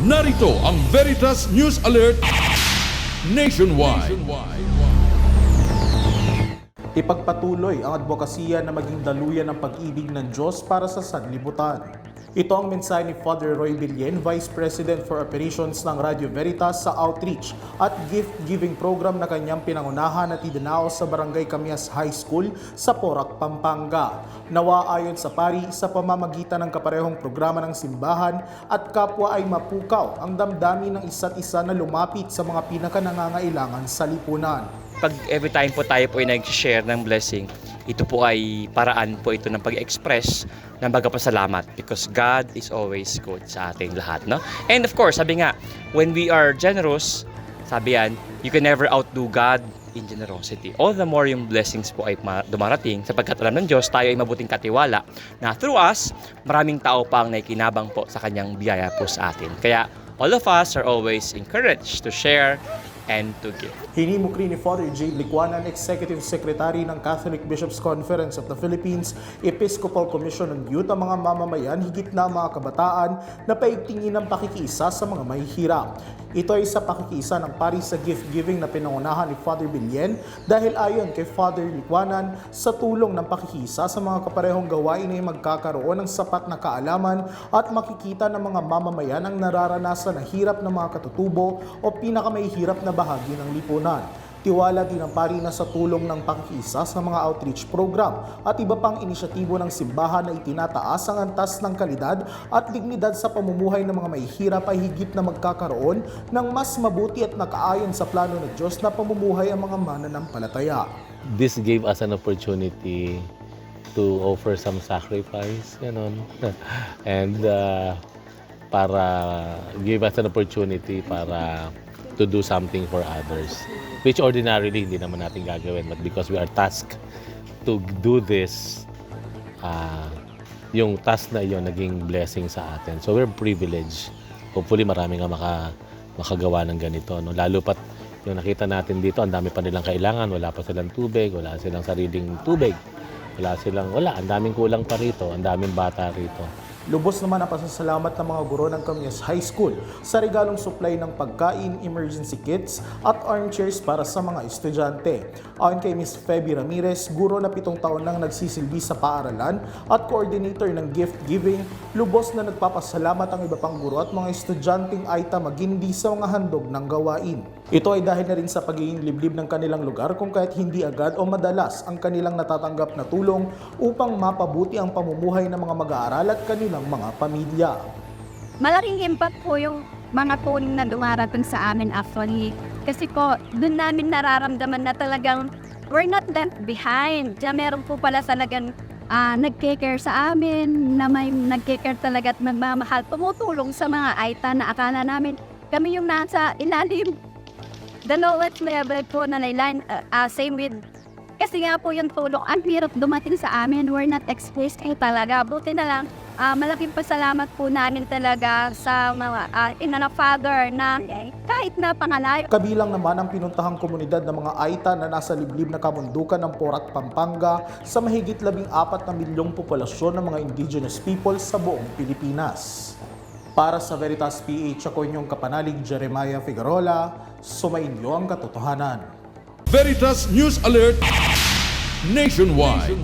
Narito ang Veritas News Alert Nationwide. Ipagpatuloy ang advokasya na maging daluyan ng pag-ibig ng Diyos para sa sanlibutan. Ito ang mensahe ni Father Roy Billen, Vice President for Operations ng Radio Veritas sa Outreach at Gift Giving Program na kanyang pinangunahan at idinao sa Barangay Camias High School sa Porac, Pampanga. Nawa ayon sa pari sa pamamagitan ng kaparehong programa ng simbahan at kapwa ay mapukaw ang damdamin ng isa't isa na lumapit sa mga pinakanangangailangan sa lipunan. pag every time po tayo po ay nag-share ng blessing, ito po ay paraan po ito ng pag-express ng pagpapasalamat because God is always good sa ating lahat, no? And of course, sabi nga, when we are generous, sabi yan, you can never outdo God in generosity. All the more yung blessings po ay ma- dumarating sapagkat alam ng Diyos, tayo ay mabuting katiwala na through us, maraming tao pa ang naikinabang po sa kanyang biyaya po sa atin. Kaya all of us are always encouraged to share and to give. Hinimok rin ni Father J. Licuanan, Executive Secretary ng Catholic Bishops Conference of the Philippines, Episcopal Commission ng Youth ang mga mamamayan, higit na mga kabataan na paigtingin ang pakikiisa sa mga mahihirap. Ito ay sa pakikiisa ng pari sa gift giving na pinangunahan ni Father Bilyen dahil ayon kay Father Licuanan, sa tulong ng pakikisa sa mga kaparehong gawain ay magkakaroon ng sapat na kaalaman at makikita ng mga mamamayan ang nararanasan ng hirap ng mga katutubo o pinakamahihirap na bahagi ng lipunan. Tiwala din ang pari na sa tulong ng pakikisa sa mga outreach program at iba pang inisyatibo ng simbahan na itinataas ang antas ng kalidad at dignidad sa pamumuhay ng mga mahihirap ay higit na magkakaroon ng mas mabuti at nakaayon sa plano ng Diyos na pamumuhay ang mga mananampalataya. this gave us an opportunity to offer some sacrifice, ganon. And uh, para give us an opportunity para to do something for others. Which ordinarily hindi naman natin gagawin. But because we are tasked to do this, uh, yung task na yun naging blessing sa atin. So we're privileged. Hopefully marami nga maka, makagawa ng ganito. No? Lalo pat yung nakita natin dito, ang dami pa nilang kailangan. Wala pa silang tubig, wala silang sariling tubig. Wala silang, wala, ang daming kulang pa rito, ang daming bata rito. Lubos naman ang pasasalamat ng mga guro ng Camias High School sa regalong supply ng pagkain, emergency kits at armchairs para sa mga estudyante. Ayon kay Ms. Feby Ramirez, guro na pitong taon nang nagsisilbi sa paaralan at coordinator ng gift giving, lubos na nagpapasalamat ang iba pang guro at mga estudyanteng Aita magindi sa mga handog ng gawain. Ito ay dahil na rin sa pagiging liblib ng kanilang lugar kung kahit hindi agad o madalas ang kanilang natatanggap na tulong upang mapabuti ang pamumuhay ng mga mag-aaral at kanilang mga pamilya. malaking impact po yung mga tuning na dumarating sa amin actually. Kasi po, doon namin nararamdaman na talagang we're not left behind. Diyan meron po pala talagang ah, nagke-care sa amin, na may nagke-care talaga at magmamahal. Tumutulong sa mga aita na akala namin kami yung nasa ilalim. The lowest level po na nailan, uh, same with kasi nga po yung tulong, ang hirap dumating sa amin. We're not exposed kayo talaga. Buti na lang, ah, malaking pasalamat po namin talaga sa mga uh, ina na father na kahit na pangalayo. Kabilang naman ang pinuntahang komunidad ng mga Aita na nasa liblib na kamundukan ng Porac, Pampanga sa mahigit labing apat na milyong populasyon ng mga indigenous people sa buong Pilipinas. Para sa Veritas PH, ako inyong kapanalig Jeremiah Figueroa, sumainyo ang katotohanan. Veritas News Alert Nationwide.